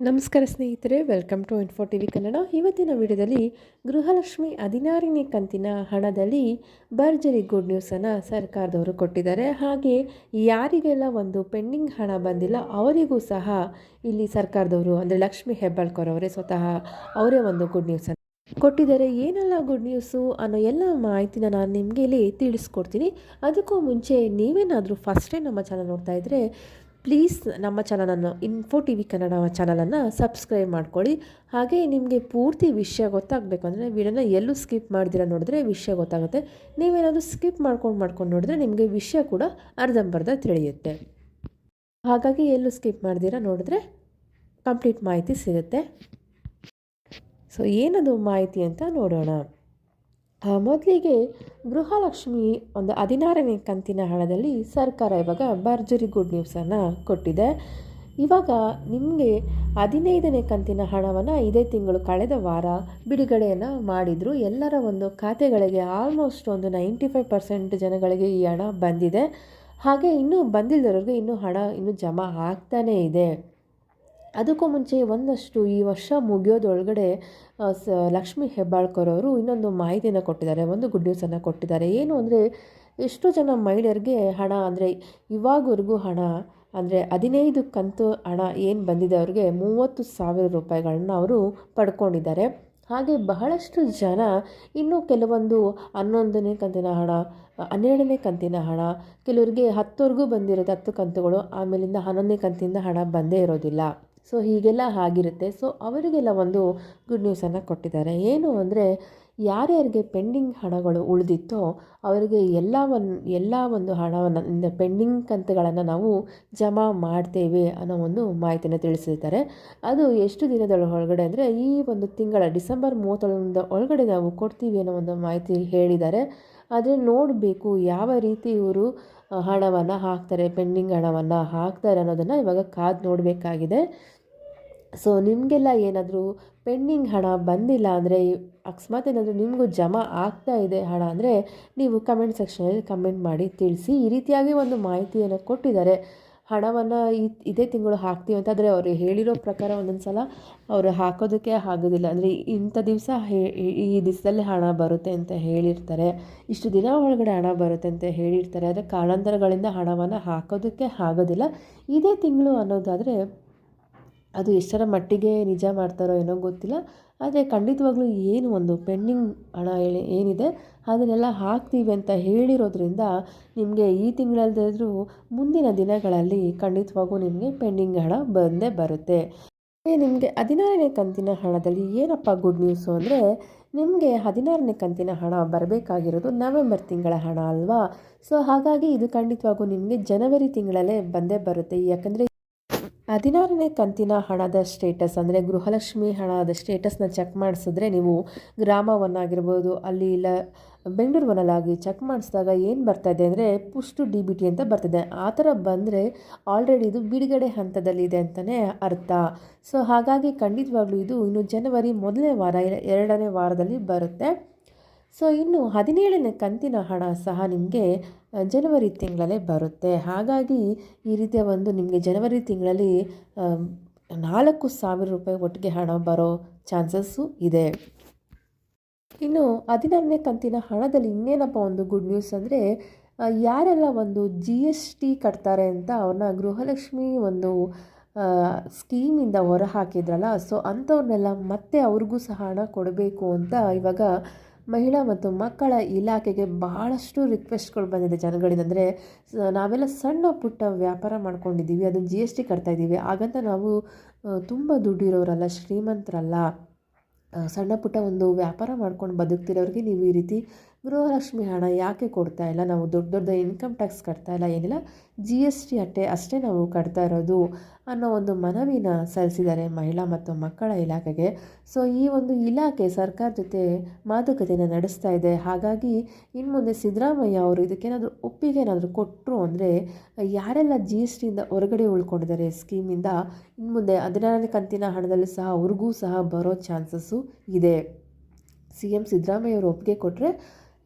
ನಮಸ್ಕಾರ ಸ್ನೇಹಿತರೆ welcome to info T V Kannada ಇವತ್ತಿನ ವಿಡಿಯೋದಲ್ಲಿ ಗೃಹಲಕ್ಷ್ಮಿ ಹದಿನಾರನೇ ಕಂತಿನ ಹಣದಲ್ಲಿ ಭರ್ಜರಿ ಗುಡ್ ನ್ಯೂಸನ್ನು ಸರ್ಕಾರದವರು ಕೊಟ್ಟಿದ್ದಾರೆ. ಹಾಗೆ ಯಾರಿಗೆಲ್ಲ ಒಂದು ಪೆಂಡಿಂಗ್ ಹಣ ಬಂದಿಲ್ಲ, ಅವರಿಗೂ ಸಹ ಇಲ್ಲಿ ಸರ್ಕಾರದವರು ಅಂದರೆ ಲಕ್ಷ್ಮಿ ಹೆಬ್ಬಾಳ್ಕರ್ ಅವರೇ ಸ್ವತಃ ಅವರೇ ಒಂದು ಗುಡ್ ನ್ಯೂಸನ್ನು ಕೊಟ್ಟಿದ್ದಾರೆ. ಏನೆಲ್ಲ ಗುಡ್ ನ್ಯೂಸು ಅನ್ನೋ ಎಲ್ಲ ಮಾಹಿತಿನ ನಾನು ನಿಮಗೆ ಇಲ್ಲಿ ತಿಳಿಸ್ಕೊಡ್ತೀನಿ. ಅದಕ್ಕೂ ಮುಂಚೆ ನೀವೇನಾದರೂ ಫಸ್ಟ್ ನಮ್ಮ ಚಾನಲ್ ನೋಡ್ತಾ ಇದ್ದರೆ ಪ್ಲೀಸ್ ನಮ್ಮ ಚಾನಲನ್ನು ಇನ್ಫೋ ಟಿ ವಿ ಕನ್ನಡ ಚಾನಲನ್ನು ಸಬ್ಸ್ಕ್ರೈಬ್ ಮಾಡ್ಕೊಳ್ಳಿ. ಹಾಗೆ ನಿಮಗೆ ಪೂರ್ತಿ ವಿಷಯ ಗೊತ್ತಾಗಬೇಕು ಅಂದರೆ ವಿಡಿಯೋನ ಎಲ್ಲೂ ಸ್ಕಿಪ್ ಮಾಡಿದಿರ ನೋಡಿದ್ರೆ ವಿಷಯ ಗೊತ್ತಾಗುತ್ತೆ. ನೀವೇನಾದರೂ ಸ್ಕಿಪ್ ಮಾಡ್ಕೊಂಡು ಮಾಡ್ಕೊಂಡು ನೋಡಿದ್ರೆ ನಿಮಗೆ ವಿಷಯ ಕೂಡ ಅರ್ಧಂಬರ್ಧ ತಿಳಿಯುತ್ತೆ. ಹಾಗಾಗಿ ಎಲ್ಲೂ ಸ್ಕಿಪ್ ಮಾಡ್ದಿರ ನೋಡಿದ್ರೆ ಕಂಪ್ಲೀಟ್ ಮಾಹಿತಿ ಸಿಗುತ್ತೆ. ಸೊ ಏನದು ಮಾಹಿತಿ ಅಂತ ನೋಡೋಣ. ಮೊದಲಿಗೆ ಗೃಹಲಕ್ಷ್ಮಿ ಒಂದು ಹದಿನಾರನೇ ಕಂತಿನ ಹಣದಲ್ಲಿ ಸರ್ಕಾರ ಇವಾಗ ಭರ್ಜರಿ ಗುಡ್ ನ್ಯೂಸನ್ನು ಕೊಟ್ಟಿದೆ. ಇವಾಗ ನಿಮಗೆ ಹದಿನೈದನೇ ಕಂತಿನ ಹಣವನ್ನು ಇದೇ ತಿಂಗಳು ಕಳೆದ ವಾರ ಬಿಡುಗಡೆಯನ್ನು ಮಾಡಿದರು. ಎಲ್ಲರ ಒಂದು ಖಾತೆಗಳಿಗೆ ಆಲ್ಮೋಸ್ಟ್ ಒಂದು ನೈಂಟಿ ಫೈವ್ ಪರ್ಸೆಂಟ್ ಜನಗಳಿಗೆ ಈ ಹಣ ಬಂದಿದೆ. ಹಾಗೆ ಇನ್ನೂ ಬಂದಿಲ್ಲದವ್ರಿಗೆ ಇನ್ನೂ ಹಣ ಇನ್ನೂ ಜಮಾ ಆಗ್ತಾನೇ ಇದೆ. ಅದಕ್ಕೂ ಮುಂಚೆ ಒಂದಷ್ಟು ಈ ವರ್ಷ ಮುಗಿಯೋದೊಳಗಡೆ ಸ, ಲಕ್ಷ್ಮಿ ಹೆಬ್ಬಾಳ್ಕರ್ ಅವರು ಇನ್ನೊಂದು ಮಾಹಿತಿಯನ್ನು ಕೊಟ್ಟಿದ್ದಾರೆ, ಒಂದು ಗುಡ್ ನ್ಯೂಸನ್ನು ಕೊಟ್ಟಿದ್ದಾರೆ. ಏನು ಅಂದರೆ, ಎಷ್ಟೋ ಜನ ಮಹಿಳೆಯರಿಗೆ ಹಣ ಅಂದರೆ, ಇವಾಗವರೆಗೂ ಹಣ ಅಂದರೆ ಹದಿನೈದು ಕಂತು ಹಣ ಏನು ಬಂದಿದೆ ಅವ್ರಿಗೆ ಮೂವತ್ತು ಸಾವಿರ ರೂಪಾಯಿಗಳನ್ನ ಅವರು ಪಡ್ಕೊಂಡಿದ್ದಾರೆ. ಹಾಗೆ ಬಹಳಷ್ಟು ಜನ ಇನ್ನೂ ಕೆಲವೊಂದು ಹನ್ನೊಂದನೇ ಕಂತಿನ ಹಣ, ಹನ್ನೆರಡನೇ ಕಂತಿನ ಹಣ, ಕೆಲವರಿಗೆ ಹತ್ತುವರೆಗೂ ಬಂದಿರೋದು ಹತ್ತು ಕಂತುಗಳು, ಆಮೇಲಿಂದ ಹನ್ನೊಂದನೇ ಕಂತಿಂದ ಹಣ ಬಂದೇ ಇರೋದಿಲ್ಲ. ಸೊ ಹೀಗೆಲ್ಲ ಆಗಿರುತ್ತೆ. ಸೊ ಅವರಿಗೆಲ್ಲ ಒಂದು ಗುಡ್ ನ್ಯೂಸನ್ನು ಕೊಟ್ಟಿದ್ದಾರೆ. ಏನು ಅಂದರೆ ಯಾರ್ಯಾರಿಗೆ ಪೆಂಡಿಂಗ್ ಹಣಗಳು ಉಳಿದಿತ್ತೋ ಅವರಿಗೆ ಎಲ್ಲ ಒಂದು ಎಲ್ಲ ಒಂದು ಹಣವನ್ನು ಪೆಂಡಿಂಗ್ ಕಂತುಗಳನ್ನು ನಾವು ಜಮಾ ಮಾಡ್ತೇವೆ ಅನ್ನೋ ಒಂದು ಮಾಹಿತಿನ ತಿಳಿಸಿದ್ದಾರೆ. ಅದು ಎಷ್ಟು ದಿನದ ಒಳಗಡೆ ಅಂದರೆ ಈ ಒಂದು ತಿಂಗಳ ಡಿಸೆಂಬರ್ ಮೂವತ್ತೊಂದರ ಒಳಗಡೆ ನಾವು ಕೊಡ್ತೀವಿ ಅನ್ನೋ ಒಂದು ಮಾಹಿತಿ ಹೇಳಿದ್ದಾರೆ. ಆದರೆ ನೋಡಬೇಕು ಯಾವ ರೀತಿ ಇವರು ಹಣವನ್ನು ಹಾಕ್ತಾರೆ ಪೆಂಡಿಂಗ್ ಹಣವನ್ನು ಹಾಕ್ತಾರೆ ಅನ್ನೋದನ್ನು ಇವಾಗ ಕಾದು ನೋಡಬೇಕಾಗಿದೆ. ಸೊ ನಿಮಗೆಲ್ಲ ಏನಾದರೂ ಪೆಂಡಿಂಗ್ ಹಣ ಬಂದಿಲ್ಲ ಅಂದರೆ, ಅಕಸ್ಮಾತ್ ಏನಾದರೂ ನಿಮಗೂ ಜಮಾ ಆಗ್ತಾ ಇದೆ ಹಣ ಅಂದರೆ, ನೀವು ಕಮೆಂಟ್ ಸೆಕ್ಷನಲ್ಲಿ ಕಮೆಂಟ್ ಮಾಡಿ ತಿಳಿಸಿ. ಈ ರೀತಿಯಾಗಿ ಒಂದು ಮಾಹಿತಿಯನ್ನು ಕೊಟ್ಟಿದ್ದಾರೆ. ಹಣವನ್ನು ಇದೇ ತಿಂಗಳು ಹಾಕ್ತೀವಿ ಅಂತ ಆದರೆ ಅವರು ಹೇಳಿರೋ ಪ್ರಕಾರ ಒಂದೊಂದು ಸಲ ಅವರು ಹಾಕೋದಕ್ಕೆ ಆಗೋದಿಲ್ಲ. ಅಂದರೆ, ಇಂಥ ದಿವಸ ಈ ದಿವಸದಲ್ಲಿ ಹಣ ಬರುತ್ತೆ ಅಂತ ಹೇಳಿರ್ತಾರೆ. ಇಷ್ಟು ದಿನ ಒಳಗಡೆ ಹಣ ಬರುತ್ತೆ ಅಂತ ಹೇಳಿರ್ತಾರೆ. ಆದರೆ, ಕಾಲಾಂತರಗಳಿಂದ ಹಣವನ್ನು ಹಾಕೋದಕ್ಕೆ ಆಗೋದಿಲ್ಲ. ಇದೇ ತಿಂಗಳು ಅನ್ನೋದಾದರೆ ಅದು ಎಷ್ಟರ ಮಟ್ಟಿಗೆ ನಿಜ ಮಾಡ್ತಾರೋ ಏನೋ ಗೊತ್ತಿಲ್ಲ. ಆದರೆ ಖಂಡಿತವಾಗ್ಲೂ ಏನು ಒಂದು ಪೆಂಡಿಂಗ್ ಹಣ ಹೇಳಿ ಏನಿದೆ, ಅದನ್ನೆಲ್ಲ ಹಾಕ್ತೀವಿ ಅಂತ ಹೇಳಿರೋದ್ರಿಂದ ನಿಮಗೆ ಈ ತಿಂಗಳಲ್ದಾದ್ರೂ ಮುಂದಿನ ದಿನಗಳಲ್ಲಿ ಖಂಡಿತವಾಗೂ ನಿಮಗೆ ಪೆಂಡಿಂಗ್ ಹಣ ಬಂದೇ ಬರುತ್ತೆ. ನಿಮಗೆ ಹದಿನಾರನೇ ಕಂತಿನ ಹಣದಲ್ಲಿ ಏನಪ್ಪ ಗುಡ್ ನ್ಯೂಸು ಅಂದರೆ, ನಿಮಗೆ ಹದಿನಾರನೇ ಕಂತಿನ ಹಣ ಬರಬೇಕಾಗಿರೋದು ನವೆಂಬರ್ ತಿಂಗಳ ಹಣ ಅಲ್ವಾ? ಸೊ ಹಾಗಾಗಿ ಇದು ಖಂಡಿತವಾಗೂ ನಿಮಗೆ ಜನವರಿ ತಿಂಗಳಲ್ಲೇ ಬಂದೇ ಬರುತ್ತೆ. ಯಾಕಂದರೆ ಹದಿನಾರನೇ ಕಂತಿನ ಹಣದ ಸ್ಟೇಟಸ್ ಅಂದರೆ ಗೃಹಲಕ್ಷ್ಮಿ ಹಣದ ಸ್ಟೇಟಸ್ನ ಚೆಕ್ ಮಾಡಿಸಿದ್ರೆ ನೀವು ಗ್ರಾಮವನ್ನಾಗಿರ್ಬೋದು, ಅಲ್ಲಿ ಇಲ್ಲ ಬೆಂಗಳೂರು ವನಲಾಗಿ ಚೆಕ್ ಮಾಡಿಸಿದಾಗ ಏನು ಬರ್ತಾಯಿದೆ ಅಂದರೆ ಪುಷ್ಟು ಡಿ ಬಿ ಟಿ ಅಂತ ಬರ್ತಿದೆ. ಆ ಥರ ಬಂದರೆ ಆಲ್ರೆಡಿ ಇದು ಬಿಡುಗಡೆ ಹಂತದಲ್ಲಿದೆ ಅಂತಲೇ ಅರ್ಥ. ಸೊ ಹಾಗಾಗಿ ಖಂಡಿತವಾಗ್ಲೂ ಇದು ಇನ್ನು ಜನವರಿ ಮೊದಲನೇ ವಾರ, ಎರಡನೇ ವಾರದಲ್ಲಿ ಬರುತ್ತೆ. ಸೊ ಇನ್ನು ಹದಿನೇಳನೇ ಕಂತಿನ ಹಣ ಸಹ ನಿಮಗೆ ಜನವರಿ ತಿಂಗಳಲ್ಲೇ ಬರುತ್ತೆ. ಹಾಗಾಗಿ ಈ ರೀತಿಯ ಒಂದು ನಿಮಗೆ ಜನವರಿ ತಿಂಗಳಲ್ಲಿ ನಾಲ್ಕು ಸಾವಿರ ರೂಪಾಯಿ ಒಟ್ಟಿಗೆ ಹಣ ಬರೋ ಚಾನ್ಸಸ್ಸು ಇದೆ. ಇನ್ನು ಹದಿನಾರನೇ ಕಂತಿನ ಹಣದಲ್ಲಿ ಇನ್ನೇನಪ್ಪ ಒಂದು ಗುಡ್ ನ್ಯೂಸ್ ಅಂದರೆ ಯಾರೆಲ್ಲ ಒಂದು ಜಿ ಎಸ್ ಟಿ ಕಟ್ತಾರೆ ಅಂತ ಅವ್ರನ್ನ ಗೃಹಲಕ್ಷ್ಮಿ ಒಂದು ಸ್ಕೀಮಿಂದ ಹೊರ ಹಾಕಿದ್ರಲ್ಲ ಸೊ, ಅಂಥವ್ರನ್ನೆಲ್ಲ ಮತ್ತೆ ಅವ್ರಿಗೂ ಸಹ ಹಣ ಕೊಡಬೇಕು ಅಂತ ಇವಾಗ ಮಹಿಳಾ ಮತ್ತು ಮಕ್ಕಳ ಇಲಾಖೆಗೆ ಬಹಳಷ್ಟು ರಿಕ್ವೆಸ್ಟ್ಗಳು ಬಂದಿದೆ ಜನಗಳಿಂದ. ಅಂದರೆ ನಾವೆಲ್ಲ ಸಣ್ಣ ಪುಟ್ಟ ವ್ಯಾಪಾರ ಮಾಡ್ಕೊಂಡಿದ್ದೀವಿ ಅದನ್ನು ಜಿ ಎಸ್ ಟಿ ಕಟ್ತಾ ಇದ್ದೀವಿ. ಹಾಗಂತ ನಾವು ತುಂಬ ದುಡ್ಡಿರೋರಲ್ಲ, ಶ್ರೀಮಂತರಲ್ಲ ಸಣ್ಣ ಪುಟ್ಟ ಒಂದು ವ್ಯಾಪಾರ ಮಾಡ್ಕೊಂಡು ಬದುಕ್ತಿರೋರಿಗೆ ನೀವು ಈ ರೀತಿ ಗೃಹಲಕ್ಷ್ಮಿ ಹಣ ಯಾಕೆ ಕೊಡ್ತಾ ಇಲ್ಲ? ನಾವು ದೊಡ್ಡ ದೊಡ್ಡ ಇನ್ಕಮ್ ಟ್ಯಾಕ್ಸ್ ಕಟ್ತಾ ಇಲ್ಲ, ಏನಿಲ್ಲ. ಜಿ ಎಸ್ ಟಿ ಅಟ್ಟೆ ಅಷ್ಟೇ ನಾವು ಕಟ್ತಾ ಇರೋದು ಅನ್ನೋ ಒಂದು ಮನವಿನ ಸಲ್ಲಿಸಿದ್ದಾರೆ ಮಹಿಳಾ ಮತ್ತು ಮಕ್ಕಳ ಇಲಾಖೆಗೆ. ಸೊ ಈ ಒಂದು ಇಲಾಖೆ ಸರ್ಕಾರ ಜೊತೆ ಮಾತುಕತೆಯನ್ನು ನಡೆಸ್ತಾ ಇದೆ. ಹಾಗಾಗಿ ಇನ್ನು ಮುಂದೆ ಸಿದ್ದರಾಮಯ್ಯ ಅವರು ಇದಕ್ಕೇನಾದರೂ ಒಪ್ಪಿಗೆ ಏನಾದರೂ ಕೊಟ್ಟರು ಅಂದರೆ, ಯಾರೆಲ್ಲ ಜಿ ಎಸ್ ಟಿಯಿಂದ ಹೊರಗಡೆ ಉಳ್ಕೊಂಡಿದ್ದಾರೆ ಸ್ಕೀಮಿಂದ ಇನ್ನು ಮುಂದೆ ಹದಿನಾರನೇ ಕಂತಿನ ಹಣದಲ್ಲಿ ಸಹ ಅವ್ರಿಗೂ ಸಹ ಬರೋ ಚಾನ್ಸಸ್ಸು ಇದೆ. ಸಿ ಎಂ ಸಿದ್ದರಾಮಯ್ಯ ಅವರು ಒಪ್ಪಿಗೆ ಕೊಟ್ಟರೆ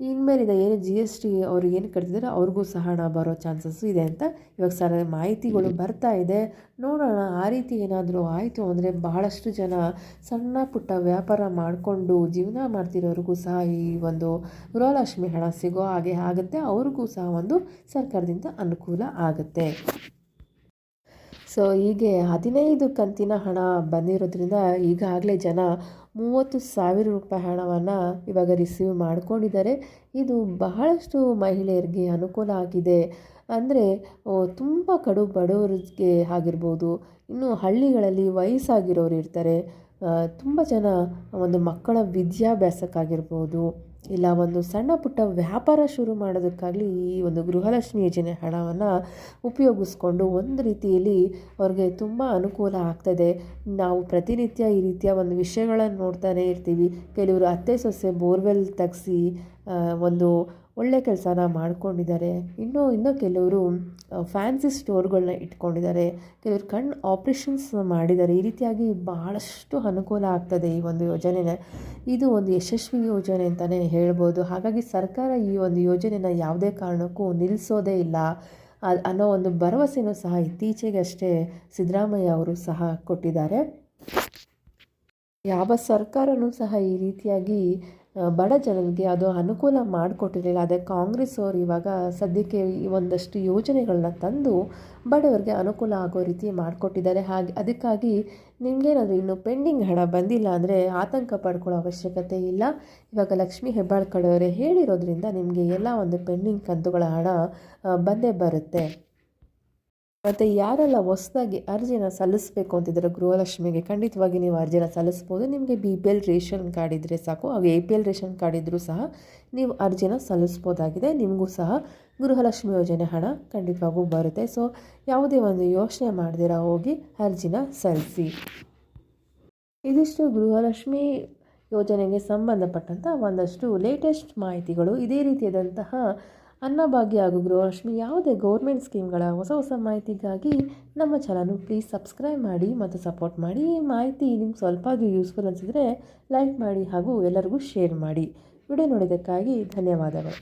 ಇನ್ಮೇಲಿಂದ ಏನು ಜಿ ಎಸ್ ಟಿ ಅವ್ರು ಏನು ಕಟ್ತಿದ್ದಾರೆ ಅವ್ರಿಗೂ ಸಹ ಹಣ ಬರೋ ಚಾನ್ಸಸ್ಸು ಇದೆ ಅಂತ ಇವಾಗ ಸರ ಮಾಹಿತಿಗಳು ಬರ್ತಾ ಇದೆ. ನೋಡೋಣ ಆ ರೀತಿ ಏನಾದರೂ ಆಯಿತು ಅಂದರೆ ಬಹಳಷ್ಟು ಜನ ಸಣ್ಣ ಪುಟ್ಟ ವ್ಯಾಪಾರ ಮಾಡಿಕೊಂಡು ಜೀವನ ಮಾಡ್ತಿರೋರಿಗೂ ಸಹ ಈ ಒಂದು ಗೃಹಲಕ್ಷ್ಮಿ ಹಣ ಸಿಗೋ ಹಾಗೆ ಆಗುತ್ತೆ. ಅವ್ರಿಗೂ ಸಹ ಒಂದು ಸರ್ಕಾರದಿಂದ ಅನುಕೂಲ ಆಗುತ್ತೆ. ಸೊ ಹೀಗೆ ಹದಿನೈದು ಕಂತಿನ ಹಣ ಬಂದಿರೋದ್ರಿಂದ ಈಗಾಗಲೇ ಜನ ಮೂವತ್ತು ಸಾವಿರ ರೂಪಾಯಿ ಹಣವನ್ನು ಇವಾಗ ರಿಸೀವ್ ಮಾಡ್ಕೊಂಡಿದ್ದಾರೆ. ಇದು ಬಹಳಷ್ಟು ಮಹಿಳೆಯರಿಗೆ ಅನುಕೂಲ ಆಗಿದೆ. ಅಂದರೆ ತುಂಬ ಕಡು ಬಡವರಿಗೆ ಆಗಿರ್ಬೋದು, ಇನ್ನು ಹಳ್ಳಿಗಳಲ್ಲಿ ವಯಸ್ಸಾಗಿರೋರು ಇರ್ತಾರೆ ತುಂಬ ಜನ ಒಂದು ಮಕ್ಕಳ ವಿದ್ಯಾಭ್ಯಾಸಕ್ಕಾಗಿರ್ಬೋದು ಇಲ್ಲ, ಒಂದು ಸಣ್ಣ ಪುಟ್ಟ ವ್ಯಾಪಾರ ಶುರು ಮಾಡೋದಕ್ಕಾಗಲಿ ಈ ಒಂದು ಗೃಹಲಕ್ಷ್ಮಿ ಯೋಜನೆ ಹಣವನ್ನು ಉಪಯೋಗಿಸ್ಕೊಂಡು ಒಂದು ರೀತಿಯಲ್ಲಿ ಅವ್ರಿಗೆ ತುಂಬ ಅನುಕೂಲ ಆಗ್ತದೆ. ನಾವು ಪ್ರತಿನಿತ್ಯ ಈ ರೀತಿಯ ಒಂದು ವಿಷಯಗಳನ್ನು ನೋಡ್ತಾನೆ ಇರ್ತೀವಿ. ಕೆಲವರು ಅತ್ತೆ ಸೊಸೆ ಬೋರ್ವೆಲ್ ತೆಗ್ಸಿ ಒಂದು ಒಳ್ಳೆ ಕೆಲಸನ ಮಾಡ್ಕೊಂಡಿದ್ದಾರೆ. ಇನ್ನೂ ಇನ್ನೂ ಕೆಲವರು ಫ್ಯಾನ್ಸಿ ಸ್ಟೋರ್ಗಳನ್ನ ಇಟ್ಕೊಂಡಿದ್ದಾರೆ. ಕೆಲವರು ಕಣ್ಣು ಆಪ್ರೇಷನ್ಸ್ ಮಾಡಿದ್ದಾರೆ. ಈ ರೀತಿಯಾಗಿ ಬಹಳಷ್ಟು ಅನುಕೂಲ ಆಗ್ತದೆ ಈ ಒಂದು ಯೋಜನೆನ. ಇದು ಒಂದು ಯಶಸ್ವಿ ಯೋಜನೆ ಅಂತಲೇ ಹೇಳ್ಬೋದು. ಹಾಗಾಗಿ ಸರ್ಕಾರ ಈ ಒಂದು ಯೋಜನೆನ ಯಾವುದೇ ಕಾರಣಕ್ಕೂ ನಿಲ್ಲಿಸೋದೇ ಇಲ್ಲ. ಅನ್ನೋ ಒಂದು ಭರವಸೆಯೂ ಸಹ ಇತ್ತೀಚೆಗಷ್ಟೇ ಸಿದ್ದರಾಮಯ್ಯ ಅವರು ಸಹ ಕೊಟ್ಟಿದ್ದಾರೆ. ಯಾವ ಸರ್ಕಾರವೂ ಸಹ ಈ ರೀತಿಯಾಗಿ ಬಡ ಜನರಿಗೆ ಅದು ಅನುಕೂಲ ಮಾಡಿಕೊಟ್ಟಿರಲಿಲ್ಲ. ಅದೇ ಕಾಂಗ್ರೆಸ್ ಅವರು ಇವಾಗ ಸದ್ಯಕ್ಕೆ ಒಂದಷ್ಟು ಯೋಜನೆಗಳನ್ನ ತಂದು ಬಡವರಿಗೆ ಅನುಕೂಲ ಆಗೋ ರೀತಿ ಮಾಡಿಕೊಟ್ಟಿದ್ದಾರೆ. ಹಾಗೆ ಅದಕ್ಕಾಗಿ ನಿಮಗೇನಾದರೂ ಇನ್ನೂ ಪೆಂಡಿಂಗ್ ಹಣ ಬಂದಿಲ್ಲ ಅಂದರೆ ಆತಂಕ ಪಡ್ಕೊಳ್ಳೋ ಅವಶ್ಯಕತೆ ಇಲ್ಲ. ಇವಾಗ ಲಕ್ಷ್ಮೀ ಹೆಬ್ಬಾಳ್ಕಡೆಯವರೇ ಹೇಳಿರೋದ್ರಿಂದ ನಿಮಗೆ ಎಲ್ಲ ಒಂದು ಪೆಂಡಿಂಗ್ ಕಂತುಗಳ ಹಣ ಬಂದೇ ಬರುತ್ತೆ. ಮತ್ತು ಯಾರೆಲ್ಲ ಹೊಸದಾಗಿ ಅರ್ಜಿನ ಸಲ್ಲಿಸಬೇಕು ಅಂತಿದ್ದಾರೆ ಗೃಹಲಕ್ಷ್ಮಿಗೆ, ಖಂಡಿತವಾಗಿ ನೀವು ಅರ್ಜಿನ ಸಲ್ಲಿಸ್ಬೋದು. ನಿಮಗೆ B P L ration card ಇದ್ದರೆ ಸಾಕು. ಹಾಗೆ A P L ration card ಇದ್ದರೂ ಸಹ ನೀವು ಅರ್ಜಿನ ಸಲ್ಲಿಸ್ಬೋದಾಗಿದೆ. ನಿಮಗೂ ಸಹ ಗೃಹಲಕ್ಷ್ಮಿ ಯೋಜನೆ ಹಣ ಖಂಡಿತವಾಗೂ ಬರುತ್ತೆ. ಸೊ, ಯಾವುದೇ ಒಂದು ಯೋಚನೆ ಮಾಡ್ದಿರ ಹೋಗಿ ಅರ್ಜಿನ ಸಲ್ಲಿಸಿ. ಇದಿಷ್ಟು ಗೃಹಲಕ್ಷ್ಮಿ ಯೋಜನೆಗೆ ಸಂಬಂಧಪಟ್ಟಂಥ ಒಂದಷ್ಟು ಲೇಟೆಸ್ಟ್ ಮಾಹಿತಿಗಳು. ಇದೇ ರೀತಿಯಾದಂತಹ ಅನ್ನಭಾಗ್ಯ ಹಾಗೂ ಗೃಹಲಕ್ಷ್ಮಿ ಯಾವುದೇ ಗೌರ್ಮೆಂಟ್ ಸ್ಕೀಮ್ಗಳ ಹೊಸ ಹೊಸ ಮಾಹಿತಿಗಾಗಿ ನಮ್ಮ ಚಾನಲ್ನು ಪ್ಲೀಸ್ ಸಬ್ಸ್ಕ್ರೈಬ್ ಮಾಡಿ ಮತ್ತು ಸಪೋರ್ಟ್ ಮಾಡಿ. ಈ ಮಾಹಿತಿ ನಿಮ್ಗೆ ಸ್ವಲ್ಪ ಅದು ಯೂಸ್ಫುಲ್ ಅನಿಸಿದರೆ ಲೈಕ್ ಮಾಡಿ ಹಾಗೂ ಎಲ್ಲರಿಗೂ ಶೇರ್ ಮಾಡಿ. ವಿಡಿಯೋ ನೋಡಿದ್ದಕ್ಕಾಗಿ ಧನ್ಯವಾದಗಳು.